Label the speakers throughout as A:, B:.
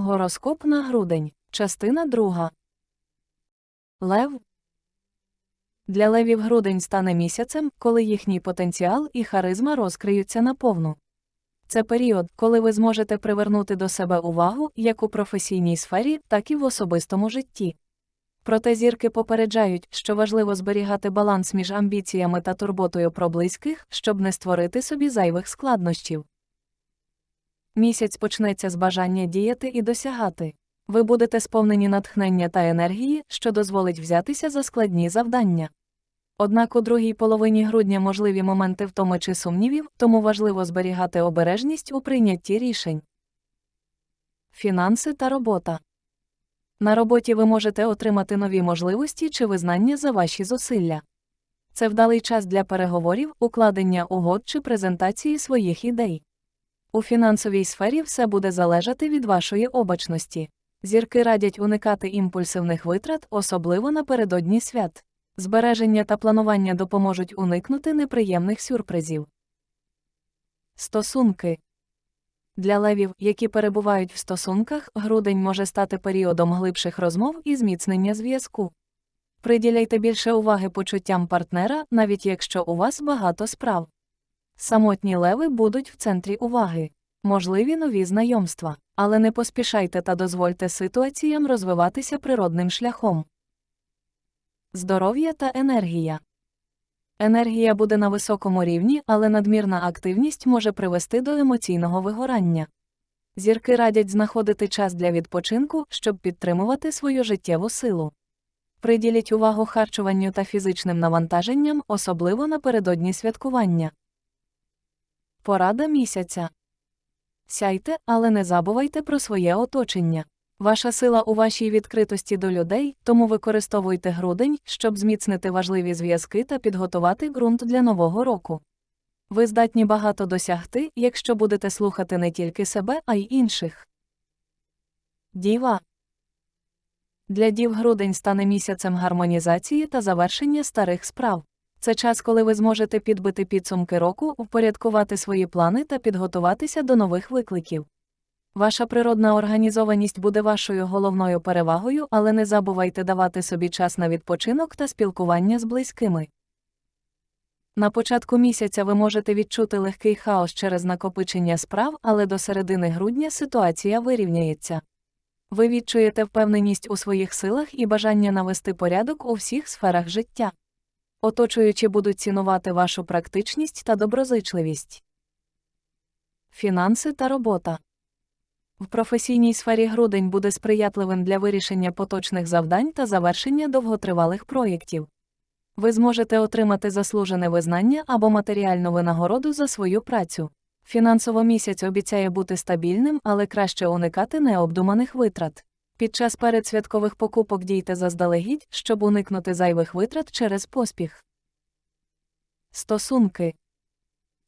A: Гороскоп на грудень. Частина друга. Лев. Для левів грудень стане місяцем, коли їхній потенціал і харизма розкриються наповну. Це період, коли ви зможете привернути до себе увагу як у професійній сфері, так і в особистому житті. Проте зірки попереджають, що важливо зберігати баланс між амбіціями та турботою про близьких, щоб не створити собі зайвих складнощів. Місяць почнеться з бажання діяти і досягати. Ви будете сповнені натхнення та енергії, що дозволить взятися за складні завдання. Однак у другій половині грудня можливі моменти втоми чи сумнівів, тому важливо зберігати обережність у прийнятті рішень. Фінанси та робота. На роботі ви можете отримати нові можливості чи визнання за ваші зусилля. Це вдалий час для переговорів, укладення угод чи презентації своїх ідей. У фінансовій сфері все буде залежати від вашої обачності. Зірки радять уникати імпульсивних витрат, особливо напередодні свят. Збереження та планування допоможуть уникнути неприємних сюрпризів. Стосунки для левів, які перебувають в стосунках, грудень може стати періодом глибших розмов і зміцнення зв'язку. Приділяйте більше уваги почуттям партнера, навіть якщо у вас багато справ. Самотні леви будуть в центрі уваги. Можливі нові знайомства, але не поспішайте та дозвольте ситуаціям розвиватися природним шляхом. Здоров'я та енергія. Енергія буде на високому рівні, але надмірна активність може привести до емоційного вигорання. Зірки радять знаходити час для відпочинку, щоб підтримувати свою життєву силу. Приділіть увагу харчуванню та фізичним навантаженням, особливо напередодні святкування. Порада місяця. Сяйте, але не забувайте про своє оточення. Ваша сила у вашій відкритості до людей, тому використовуйте грудень, щоб зміцнити важливі зв'язки та підготувати ґрунт для нового року. Ви здатні багато досягти, якщо будете слухати не тільки себе, а й інших. Діва. Для дів грудень стане місяцем гармонізації та завершення старих справ. Це час, коли ви зможете підбити підсумки року, впорядкувати свої плани та підготуватися до нових викликів. Ваша природна організованість буде вашою головною перевагою, але не забувайте давати собі час на відпочинок та спілкування з близькими. На початку місяця ви можете відчути легкий хаос через накопичення справ, але до середини грудня ситуація вирівняється. Ви відчуєте впевненість у своїх силах і бажання навести порядок у всіх сферах життя. Оточуючі будуть цінувати вашу практичність та доброзичливість. Фінанси та робота. В професійній сфері грудень буде сприятливим для вирішення поточних завдань та завершення довготривалих проєктів. Ви зможете отримати заслужене визнання або матеріальну винагороду за свою працю. Фінансово місяць обіцяє бути стабільним, але краще уникати необдуманих витрат. Під час передсвяткових покупок дійте заздалегідь, щоб уникнути зайвих витрат через поспіх. Стосунки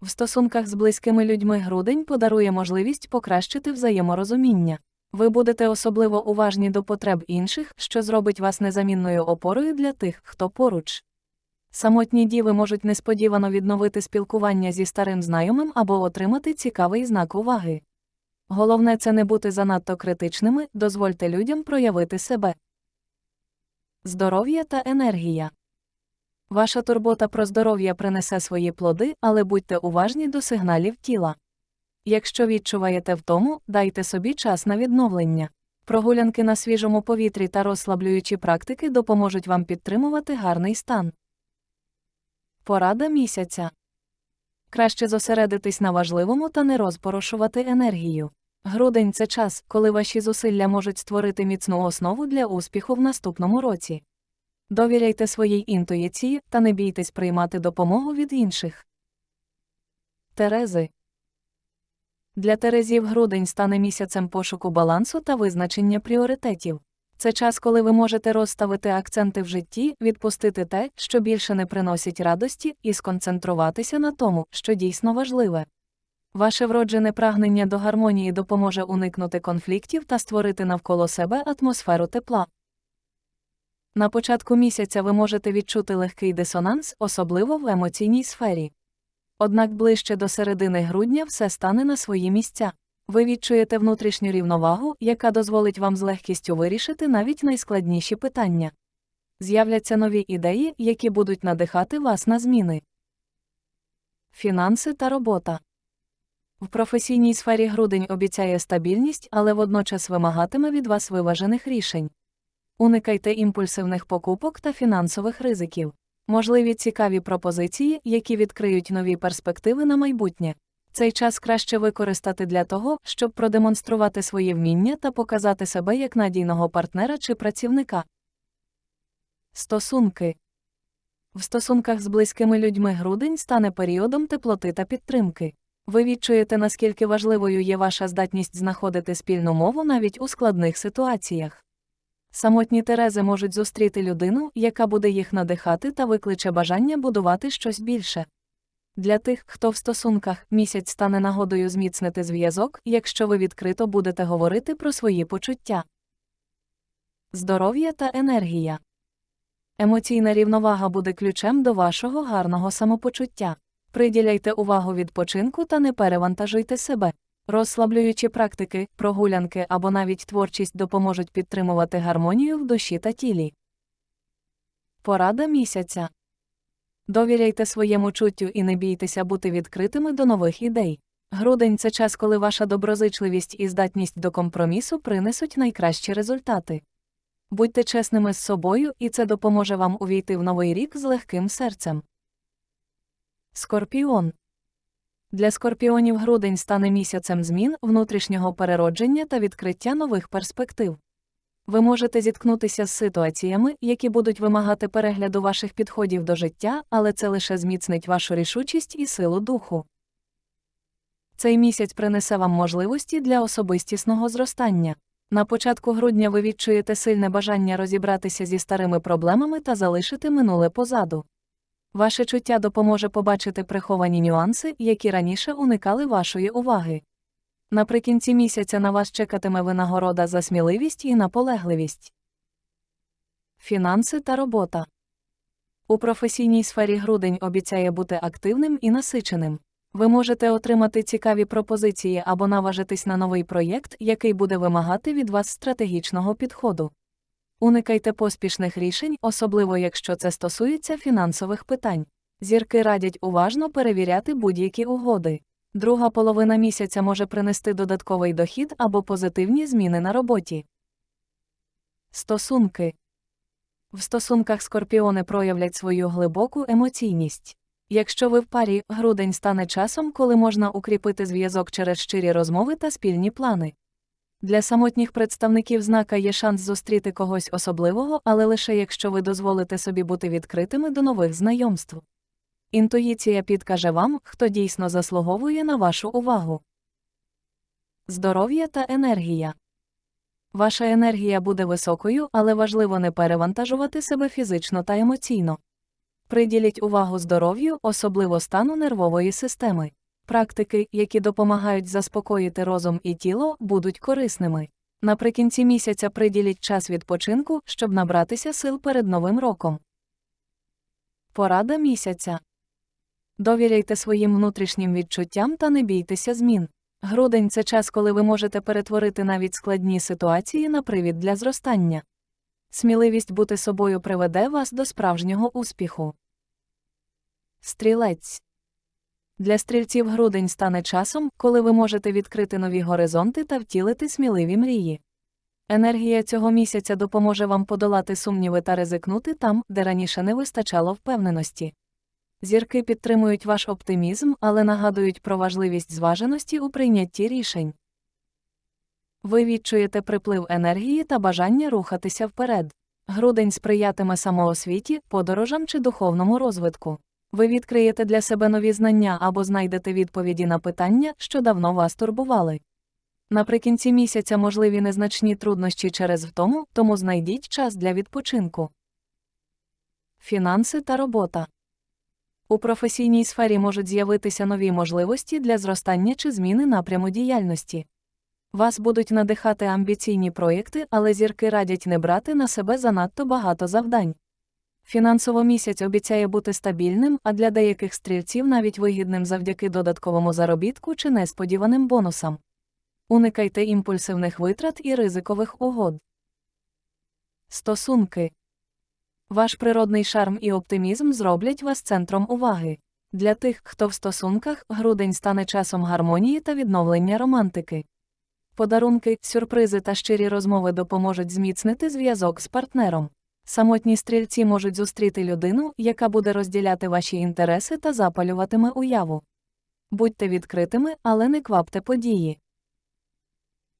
A: в стосунках з близькими людьми грудень подарує можливість покращити взаєморозуміння. Ви будете особливо уважні до потреб інших, що зробить вас незамінною опорою для тих, хто поруч. Самотні діви можуть несподівано відновити спілкування зі старим знайомим або отримати цікавий знак уваги. Головне це не бути занадто критичними, дозвольте людям проявити себе. Здоров'я та енергія. Ваша турбота про здоров'я принесе свої плоди, але будьте уважні до сигналів тіла. Якщо відчуваєте втому, дайте собі час на відновлення. Прогулянки на свіжому повітрі та розслаблюючі практики допоможуть вам підтримувати гарний стан. Порада місяця. Краще зосередитись на важливому та не розпорошувати енергію. Грудень це час, коли ваші зусилля можуть створити міцну основу для успіху в наступному році. Довіряйте своїй інтуїції та не бійтесь приймати допомогу від інших. Терези для Терезів грудень стане місяцем пошуку балансу та визначення пріоритетів. Це час, коли ви можете розставити акценти в житті, відпустити те, що більше не приносить радості, і сконцентруватися на тому, що дійсно важливе. Ваше вроджене прагнення до гармонії допоможе уникнути конфліктів та створити навколо себе атмосферу тепла. На початку місяця ви можете відчути легкий дисонанс, особливо в емоційній сфері. Однак ближче до середини грудня все стане на свої місця. Ви відчуєте внутрішню рівновагу, яка дозволить вам з легкістю вирішити навіть найскладніші питання. З'являться нові ідеї, які будуть надихати вас на зміни. Фінанси та робота. В професійній сфері грудень обіцяє стабільність, але водночас вимагатиме від вас виважених рішень. Уникайте імпульсивних покупок та фінансових ризиків. Можливі цікаві пропозиції, які відкриють нові перспективи на майбутнє. Цей час краще використати для того, щоб продемонструвати свої вміння та показати себе як надійного партнера чи працівника. Стосунки в стосунках з близькими людьми грудень стане періодом теплоти та підтримки. Ви відчуєте, наскільки важливою є ваша здатність знаходити спільну мову навіть у складних ситуаціях. Самотні терези можуть зустріти людину, яка буде їх надихати та викличе бажання будувати щось більше. Для тих, хто в стосунках, місяць стане нагодою зміцнити зв'язок, якщо ви відкрито будете говорити про свої почуття. Здоров'я та енергія. Емоційна рівновага буде ключем до вашого гарного самопочуття. Приділяйте увагу відпочинку та не перевантажуйте себе. Розслаблюючі практики, прогулянки або навіть творчість допоможуть підтримувати гармонію в душі та тілі. Порада місяця. Довіряйте своєму чуттю і не бійтеся бути відкритими до нових ідей. Грудень це час, коли ваша доброзичливість і здатність до компромісу принесуть найкращі результати. Будьте чесними з собою, і це допоможе вам увійти в новий рік з легким серцем. Скорпіон для скорпіонів грудень стане місяцем змін, внутрішнього переродження та відкриття нових перспектив. Ви можете зіткнутися з ситуаціями, які будуть вимагати перегляду ваших підходів до життя, але це лише зміцнить вашу рішучість і силу духу. Цей місяць принесе вам можливості для особистісного зростання. На початку грудня ви відчуєте сильне бажання розібратися зі старими проблемами та залишити минуле позаду. Ваше чуття допоможе побачити приховані нюанси, які раніше уникали вашої уваги. Наприкінці місяця на вас чекатиме винагорода за сміливість і наполегливість. Фінанси та робота. У професійній сфері грудень обіцяє бути активним і насиченим. Ви можете отримати цікаві пропозиції або наважитись на новий проєкт, який буде вимагати від вас стратегічного підходу. Уникайте поспішних рішень, особливо якщо це стосується фінансових питань. Зірки радять уважно перевіряти будь-які угоди. Друга половина місяця може принести додатковий дохід або позитивні зміни на роботі. Стосунки в стосунках скорпіони проявлять свою глибоку емоційність. Якщо ви в парі, грудень стане часом, коли можна укріпити зв'язок через щирі розмови та спільні плани. Для самотніх представників знака є шанс зустріти когось особливого, але лише якщо ви дозволите собі бути відкритими до нових знайомств. Інтуїція підкаже вам, хто дійсно заслуговує на вашу увагу. Здоров'я та енергія. Ваша енергія буде високою, але важливо не перевантажувати себе фізично та емоційно. Приділіть увагу здоров'ю, особливо стану нервової системи. Практики, які допомагають заспокоїти розум і тіло, будуть корисними. Наприкінці місяця приділіть час відпочинку, щоб набратися сил перед Новим роком. Порада місяця. Довіряйте своїм внутрішнім відчуттям та не бійтеся змін. Грудень це час, коли ви можете перетворити навіть складні ситуації на привід для зростання. Сміливість бути собою приведе вас до справжнього успіху. Стрілець для стрільців грудень стане часом, коли ви можете відкрити нові горизонти та втілити сміливі мрії. Енергія цього місяця допоможе вам подолати сумніви та ризикнути там, де раніше не вистачало впевненості. Зірки підтримують ваш оптимізм, але нагадують про важливість зваженості у прийнятті рішень. Ви відчуєте приплив енергії та бажання рухатися вперед. Грудень сприятиме самоосвіті, подорожам чи духовному розвитку. Ви відкриєте для себе нові знання або знайдете відповіді на питання, що давно вас турбували. Наприкінці місяця можливі незначні труднощі через втому, тому знайдіть час для відпочинку. Фінанси та робота. У професійній сфері можуть з'явитися нові можливості для зростання чи зміни напряму діяльності. Вас будуть надихати амбіційні проєкти, але зірки радять не брати на себе занадто багато завдань. Фінансово місяць обіцяє бути стабільним, а для деяких стрільців навіть вигідним завдяки додатковому заробітку чи несподіваним бонусам. Уникайте імпульсивних витрат і ризикових угод. Стосунки. Ваш природний шарм і оптимізм зроблять вас центром уваги. Для тих, хто в стосунках, грудень стане часом гармонії та відновлення романтики. Подарунки, сюрпризи та щирі розмови допоможуть зміцнити зв'язок з партнером. Самотні стрільці можуть зустріти людину, яка буде розділяти ваші інтереси та запалюватиме уяву. Будьте відкритими, але не квапте події.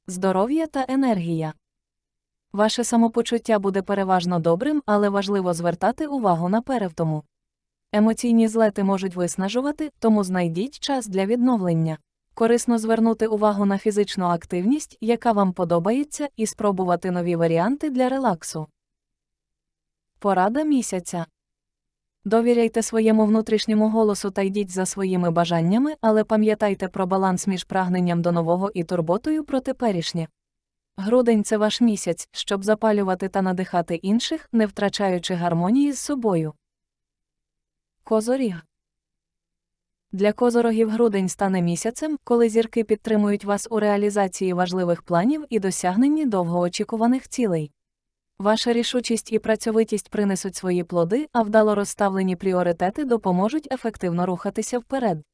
A: Здоров'я та енергія. Ваше самопочуття буде переважно добрим, але важливо звертати увагу на перевтому. Емоційні злети можуть виснажувати, тому знайдіть час для відновлення. Корисно звернути увагу на фізичну активність, яка вам подобається, і спробувати нові варіанти для релаксу. Порада місяця. Довіряйте своєму внутрішньому голосу та йдіть за своїми бажаннями, але пам'ятайте про баланс між прагненням до нового і турботою про теперішнє. Грудень це ваш місяць, щоб запалювати та надихати інших, не втрачаючи гармонії з собою. Козоріг. Для козорогів грудень стане місяцем, коли зірки підтримують вас у реалізації важливих планів і досягненні довгоочікуваних цілей. Ваша рішучість і працьовитість принесуть свої плоди, а вдало розставлені пріоритети допоможуть ефективно рухатися вперед.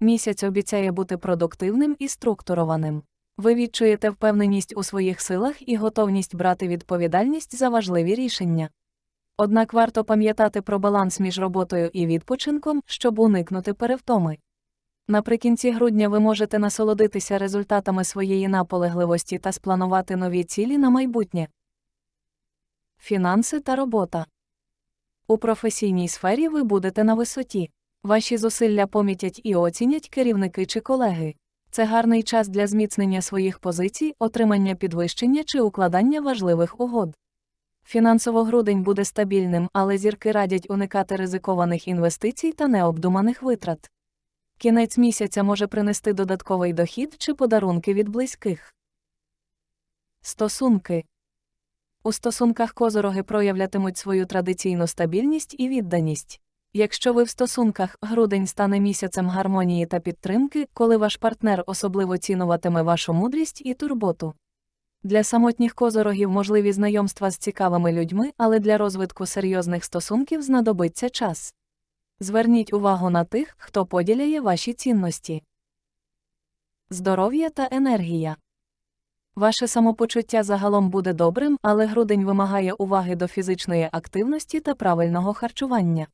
A: Місяць обіцяє бути продуктивним і структурованим. Ви відчуєте впевненість у своїх силах і готовність брати відповідальність за важливі рішення. Однак варто пам'ятати про баланс між роботою і відпочинком, щоб уникнути перевтоми. Наприкінці грудня ви можете насолодитися результатами своєї наполегливості та спланувати нові цілі на майбутнє. Фінанси та робота. У професійній сфері ви будете на висоті. Ваші зусилля помітять і оцінять керівники чи колеги. Це гарний час для зміцнення своїх позицій, отримання підвищення чи укладання важливих угод. Фінансово грудень буде стабільним, але зірки радять уникати ризикованих інвестицій та необдуманих витрат. Кінець місяця може принести додатковий дохід чи подарунки від близьких. Стосунки у стосунках козороги проявлятимуть свою традиційну стабільність і відданість. Якщо ви в стосунках, грудень стане місяцем гармонії та підтримки, коли ваш партнер особливо цінуватиме вашу мудрість і турботу. Для самотніх козорогів можливі знайомства з цікавими людьми, але для розвитку серйозних стосунків знадобиться час. Зверніть увагу на тих, хто поділяє ваші цінності. Здоров'я та енергія. Ваше самопочуття загалом буде добрим, але грудень вимагає уваги до фізичної активності та правильного харчування.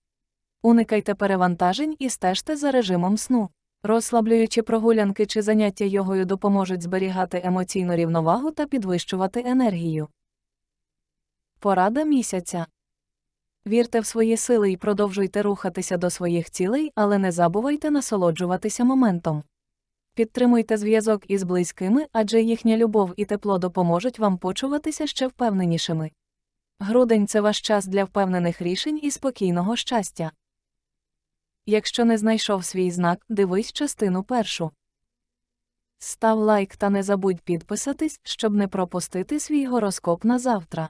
A: Уникайте перевантажень і стежте за режимом сну. Розслаблюючі прогулянки чи заняття йогою допоможуть зберігати емоційну рівновагу та підвищувати енергію. Порада місяця. Вірте в свої сили і продовжуйте рухатися до своїх цілей, але не забувайте насолоджуватися моментом. Підтримуйте зв'язок із близькими, адже їхня любов і тепло допоможуть вам почуватися ще впевненішими. Грудень це ваш час для впевнених рішень і спокійного щастя. Якщо не знайшов свій знак, дивись частину першу. Став лайк та не забудь підписатись, щоб не пропустити свій гороскоп на завтра.